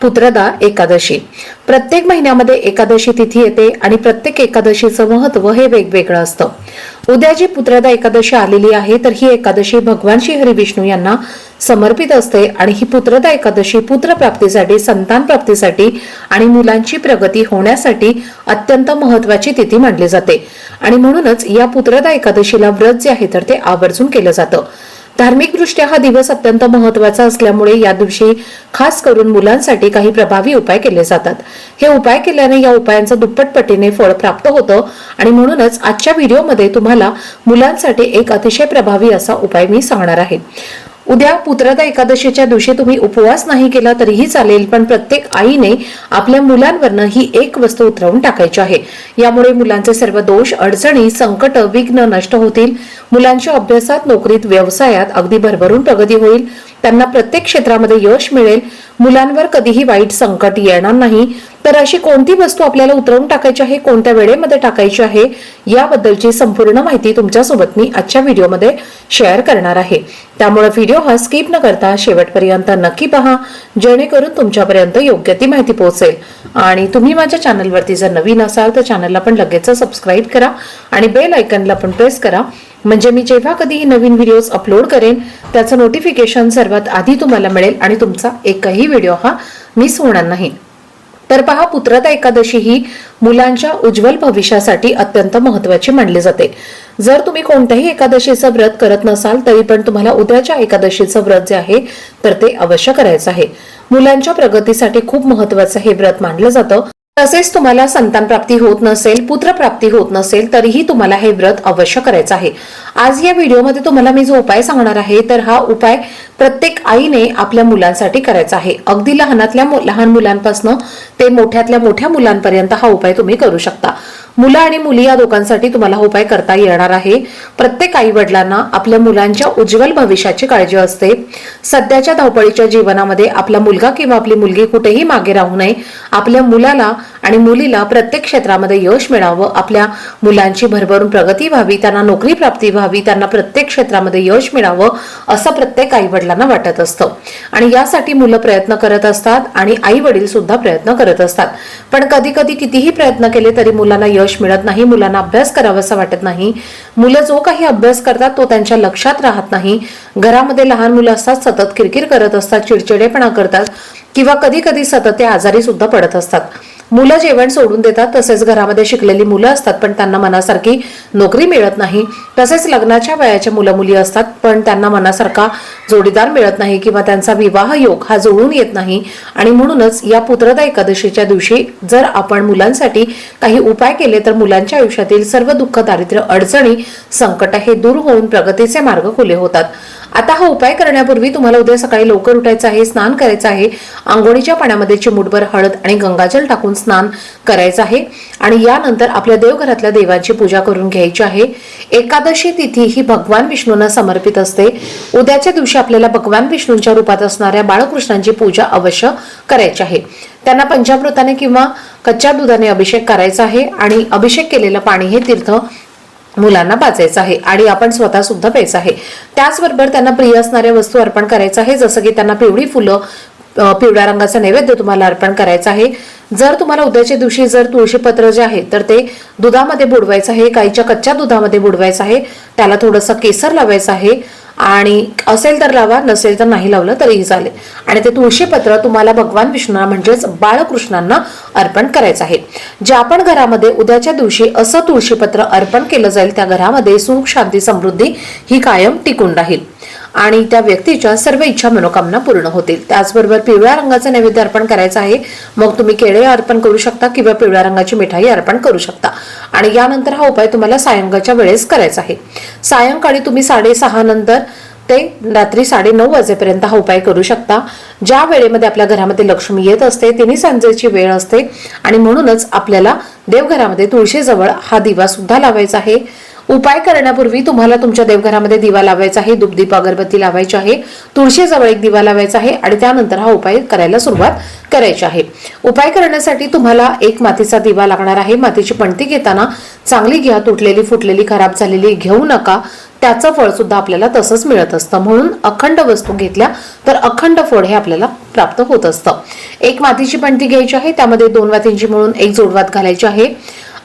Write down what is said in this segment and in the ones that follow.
पुत्रदा एकादशी. प्रत्येक महिन्यामध्ये एकादशी तिथी येते आणि प्रत्येक एकादशीचं महत्त्व हे वेगवेगळं असतं. उद्या जी पुत्रदा एकादशी आलेली आहे तर ही एकादशी भगवान श्री हरी विष्णू यांना समर्पित असते आणि ही पुत्रदा एकादशी पुत्रप्राप्तीसाठी संतान प्राप्तीसाठी आणि मुलांची प्रगती होण्यासाठी अत्यंत महत्वाची तिथी मानली जाते. आणि म्हणूनच या पुत्रदा एकादशीला व्रत जे आहे तर ते आवर्जून केलं जातं. धार्मिकदृष्ट्या हा दिवस अत्यंत महत्त्वाचा असल्यामुळे या दिवशी खास करून मुलांसाठी काही प्रभावी उपाय केले जातात. हे उपाय केल्याने या उपायांचं दुप्पट पटीने फळ प्राप्त होतं आणि म्हणूनच आजच्या व्हिडिओमध्ये तुम्हाला मुलांसाठी एक अतिशय प्रभावी असा उपाय मी सांगणार आहे. उद्या पुत्रदा एकादशीच्या दिवशी तुम्ही उपवास नाही केला तरीही चालेल पण प्रत्येक आईने आपल्या मुलांवरनं ही एक वस्तू उतरवून टाकायची आहे. यामुळे मुलांचे सर्व दोष अडचणी संकट विघ्न नष्ट होतील. मुलांच्या अभ्यासात नोकरीत व्यवसायात अगदी भरभरून प्रगती होईल. त्यांना प्रत्येक क्षेत्रामध्ये यश मिळेल मुलांवर कधीही वाईट संकट येणार नाही. तर अशी कोणती वस्तू आपल्याला उतरवून टाकायची आहे कोणत्या वेळेमध्ये टाकायची आहे याबद्दलची संपूर्ण माहिती तुमच्यासोबत मी आजच्या व्हिडिओमध्ये शेअर करणार आहे. त्यामुळे व्हिडिओ हा स्किप न करता शेवटपर्यंत नक्की पहा जेणेकरून तुमच्यापर्यंत योग्य ती माहिती पोहोचेल. आणि तुम्ही माझ्या चॅनलवरती जर नवीन असाल तर चॅनलला पण लगेच सबस्क्राईब करा आणि बेल आयकनला पण प्रेस करा. म्हणजे मी जेव्हा कधीही नवीन व्हिडिओज अपलोड करेन त्याचं नोटिफिकेशन सर्वात आधी तुम्हाला मिळेल आणि तुमचा एकही व्हिडिओ हा मिस होणार नाही. तर पहा पुत्रता एकादशी ही मुलांच्या उज्ज्वल भविष्यासाठी अत्यंत महत्वाची मानली जाते. जर तुम्ही कोणत्याही एकादशीचं व्रत करत नसाल तरी पण तुम्हाला उद्याच्या एकादशीचं व्रत जे आहे तर ते अवश्य करायचं आहे. मुलांच्या प्रगतीसाठी खूप महत्वाचं हे व्रत मानलं जातं. तसेच तुम्हाला संतान प्राप्ती होत नसेल पुत्र प्राप्ती होत नसेल तरीही तुम्हाला हे व्रत अवश्य करायचं आहे. आज या व्हिडिओमध्ये तुम्हाला मी जो उपाय सांगणार आहे तर हा उपाय प्रत्येक आईने आपल्या मुलांसाठी करायचा आहे. अगदी लहानातल्या लहान मुलांपासून ते मोठ्यातल्या मोठ्या मुलांपर्यंत हा उपाय तुम्ही करू शकता. मुलं आणि मुली या दोघांसाठी तुम्हाला उपाय करता येणार आहे. प्रत्येक आई वडिलांना आपल्या मुलांच्या उज्ज्वल भविष्याची काळजी असते. सध्याच्या धावपळीच्या जीवनामध्ये आपला मुलगा किंवा आपली मुलगी कुठेही मागे राहू नये. आपल्या मुलाला आणि मुलीला प्रत्येक क्षेत्रामध्ये यश मिळावं आपल्या मुलांची भरभरून प्रगती व्हावी त्यांना नोकरी प्राप्ती व्हावी त्यांना प्रत्येक क्षेत्रामध्ये यश मिळावं असं प्रत्येक आई वडिलांना वाटत असतं. आणि यासाठी मुलं प्रयत्न करत असतात आणि आई वडील सुद्धा प्रयत्न करत असतात. पण कधी कधी कितीही प्रयत्न केले तरी मुलांना यश मिळत नाही मुलांना अभ्यास करावासा वाटत नाही. मुलं जो काही अभ्यास करतात तो त्यांच्या लक्षात राहत नाही. घरामध्ये लहान मुलं असतात सतत किरकिर करत असतात चिडचिडेपणा करतात किंवा कधी कधी सतत ते आजारी सुद्धा पडत असतात. मुलं जेवण सोडून देतात तसेच घरामध्ये शिकलेली मुलं असतात पण त्यांना मनासारखी नोकरी मिळत नाही. तसेच लग्नाच्या वयाच्या मुलं मुली असतात पण त्यांना मनासारखा जोडीदार मिळत नाही किंवा त्यांचा विवाह योग हा जुळून येत नाही. आणि म्हणूनच या पुत्रदा एकादशीच्या दिवशी जर आपण मुलांसाठी काही उपाय केले तर मुलांच्या आयुष्यातील सर्व दुःख दारिद्र्य अडचणी संकट हे दूर होऊन प्रगतीचे मार्ग खुले होतात. आता हा उपाय करण्यापूर्वी तुम्हाला उद्या सकाळी लवकर उठायचं आहे स्नान करायचं आहे. आंघोळीच्या पाण्यामध्ये चिमूटभर हळद आणि गंगाजल टाकून स्नान करायचं आहे. आणि यानंतर आपल्या देवघरातल्या देवांची पूजा करून घ्यायची आहे. एकादशी तिथी ही भगवान विष्णूंना समर्पित असते. उद्याच्या दिवशी आपल्याला भगवान विष्णूंच्या रूपात असणाऱ्या बाळकृष्णांची पूजा अवश्य करायची आहे. त्यांना पंचामृताने किंवा कच्च्या दुधाने अभिषेक करायचा आहे आणि अभिषेक केलेलं पाणी हे तीर्थ मुलांना पाचायचं आहे आणि आपण स्वतः सुद्धा प्यायचं आहे. त्याचबरोबर त्यांना प्रिय असणाऱ्या वस्तू अर्पण करायचं आहे जसं की त्यांना पिवळी फुलं पिवळ्या रंगाचं नैवेद्य तुम्हाला अर्पण करायचं आहे. जर तुम्हाला उद्याच्या दिवशी जर तुळशीपत्र जे आहे तर ते दुधामध्ये बुडवायचं आहे गाईच्या कच्च्या दुधामध्ये बुडवायचं आहे. त्याला थोडंसं केसर लावायचं आहे. आणि असेल तर लावा नसेल तर नाही लावलं तरीही चालेल. आणि ते तुळशीपत्र तुम्हाला भगवान विष्णूंना म्हणजेच बाळकृष्णांना अर्पण करायचं आहे. ज्या आपण घरामध्ये उद्याच्या दिवशी असं तुळशीपत्र अर्पण केलं जाईल त्या घरामध्ये सुख शांती समृद्धी ही कायम टिकून राहील. आणि त्या व्यक्तीच्या सर्व इच्छा मनोकामना पूर्ण होतील. त्याचबरोबर पिवळ्या रंगाचं नैवेद्य अर्पण करायचं आहे. मग तुम्ही केळे अर्पण करू शकता किंवा पिवळ्या रंगाची मिठाई अर्पण करू शकता. आणि यानंतर हा उपाय तुम्हाला सायंकाळच्या वेळेस करायचा आहे. सायंकाळी तुम्ही साडेसहा नंतर ते रात्री साडेनऊ वाजेपर्यंत हा उपाय करू शकता. ज्या वेळेमध्ये आपल्या घरामध्ये लक्ष्मी येत असते तिन्ही सांजेची वेळ असते. आणि म्हणूनच आपल्याला देवघरामध्ये तुळशीजवळ हा दिवा सुद्धा लावायचा आहे. उपाय करण्यापूर्वी तुम्हाला तुमच्या देवघरामध्ये दिवा लावायचा आहे दुपदीप अगरबत्ती लावायची आहे तुळशीजवळ एक दिवा लावायचा आहे आणि त्यानंतर हा उपाय करायला सुरुवात करायची आहे. उपाय करण्यासाठी तुम्हाला एक मातीचा दिवा लागणार आहे. मातीची पणती घेताना चांगली घ्या तुटलेली फुटलेली खराब झालेली घेऊ नका. त्याचं फळ सुद्धा आपल्याला तसंच मिळत असतं. म्हणून अखंड वस्तू घेतल्या तर अखंड फळ हे आपल्याला प्राप्त होत असतं. एक मातीची पणती घ्यायची आहे त्यामध्ये दोन वातींची म्हणून एक जोडवात घालायची आहे.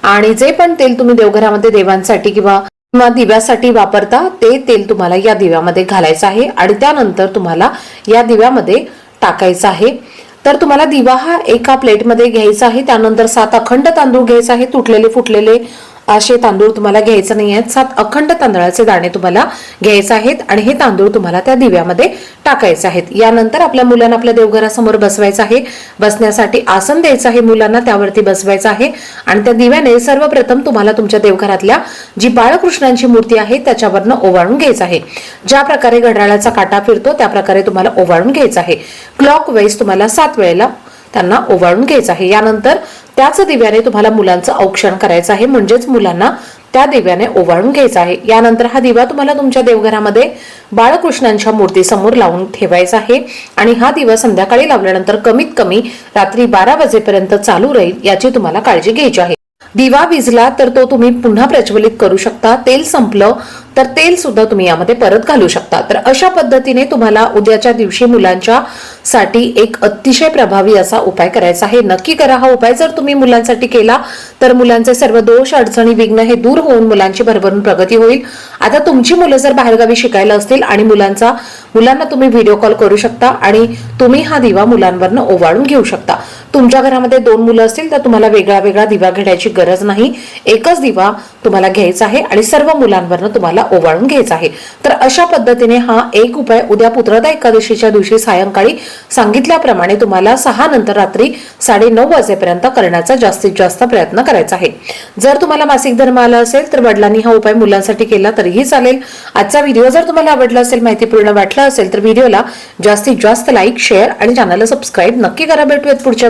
आणि जे पण तेल तुम्ही देवघरामध्ये देवांसाठी किंवा किंवा दिव्यासाठी वापरता ते तेल तुम्हाला या दिव्यामध्ये घालायचं आहे आणि त्यानंतर तुम्हाला या दिव्यामध्ये टाकायचं आहे. तर तुम्हाला दिवा हा एका प्लेटमध्ये घ्यायचा आहे त्यानंतर सात अखंड तांदूळ घ्यायचा आहे तुटलेले फुटलेले असे तांदूळ तुम्हाला घ्यायचे नाही आहेत सात अखंड तांदळाचे दाणे तुम्हाला घ्यायचे आहेत आणि हे तांदूळ तुम्हाला त्या दिव्यामध्ये टाकायचे आहेत. यानंतर आपल्या मुलांना आपल्या देवघरासमोर बसवायचं आहे. बसण्यासाठी आसन द्यायचं आहे मुलांना त्यावरती बसवायचं आहे. आणि त्या दिव्याने सर्वप्रथम तुम्हाला तुमच्या देवघरातल्या जी बाळकृष्णांची मूर्ती आहे त्याच्यावरनं ओवाळून घ्यायचं आहे. ज्या प्रकारे घड्याळाचा काटा फिरतो त्या प्रकारे तुम्हाला ओवाळून घ्यायचं आहे. क्लॉक वाईज तुम्हाला सात वेळेला त्यांना ओवाळून घ्यायचं आहे. यानंतर त्याच दिव्याने तुम्हाला मुलांचं औक्षण करायचं आहे. म्हणजेच मुलांना त्या दिव्याने ओवाळून घ्यायचा आहे. यानंतर हा दिवा तुम्हाला तुमच्या देवघरामध्ये बाळकृष्णांच्या मूर्तीसमोर लावून ठेवायचा आहे. आणि हा दिवा संध्याकाळी लावल्यानंतर कमीत कमी रात्री बारा वाजेपर्यंत चालू राहील याची तुम्हाला काळजी घ्यायची आहे. दिवा विजला तर तो तुम्ही पुन्हा प्रज्वलित करू शकता. तेल संपलं तर तेल सुद्धा तुम्ही यामध्ये परत घालू शकता. तर अशा पद्धतीने तुम्हाला उद्याच्या दिवशी मुलांच्या साठी एक अतिशय प्रभावी असा उपाय करायचा आहे. नक्की करा हा उपाय. जर तुम्ही मुलांसाठी केला तर मुलांचे सर्व दोष अडचणी विघ्न हे दूर होऊन मुलांची भरभरून प्रगती होईल. आता तुमची मुलं जर बाहेरगावी शिकायला असतील आणि मुलांचा मुलांना तुम्ही व्हिडिओ कॉल करू शकता आणि तुम्ही हा दिवा मुलांवरनं ओवाळून घेऊ शकता. तुमच्या घरामध्ये दोन मुलं असतील तर तुम्हाला वेगळा वेगळा दिवा घेण्याची गरज नाही. एकच दिवा तुम्हाला घ्यायचा आहे आणि सर्व मुलांवरनं तुम्हाला ओवाळून घ्यायचा आहे. तर अशा पद्धतीने हा एक उपाय उद्या पुत्रदा एकादशीच्या दिवशी सायंकाळी सांगितल्याप्रमाणे तुम्हाला सहा नंतर रात्री साडे नऊ वाजेपर्यंत करण्याचा जास्तीत जास्त प्रयत्न करायचा आहे. जर तुम्हाला मासिक धर्म आला असेल तर वडिलांनी हा उपाय मुलांसाठी केला तरीही चालेल. आजचा व्हिडिओ जर तुम्हाला आवडला असेल माहितीपूर्ण वाटला असेल तर व्हिडिओला जास्तीत जास्त लाईक शेअर आणि चॅनलला सबस्क्राईब नक्की करा. भेटूयात पुढच्या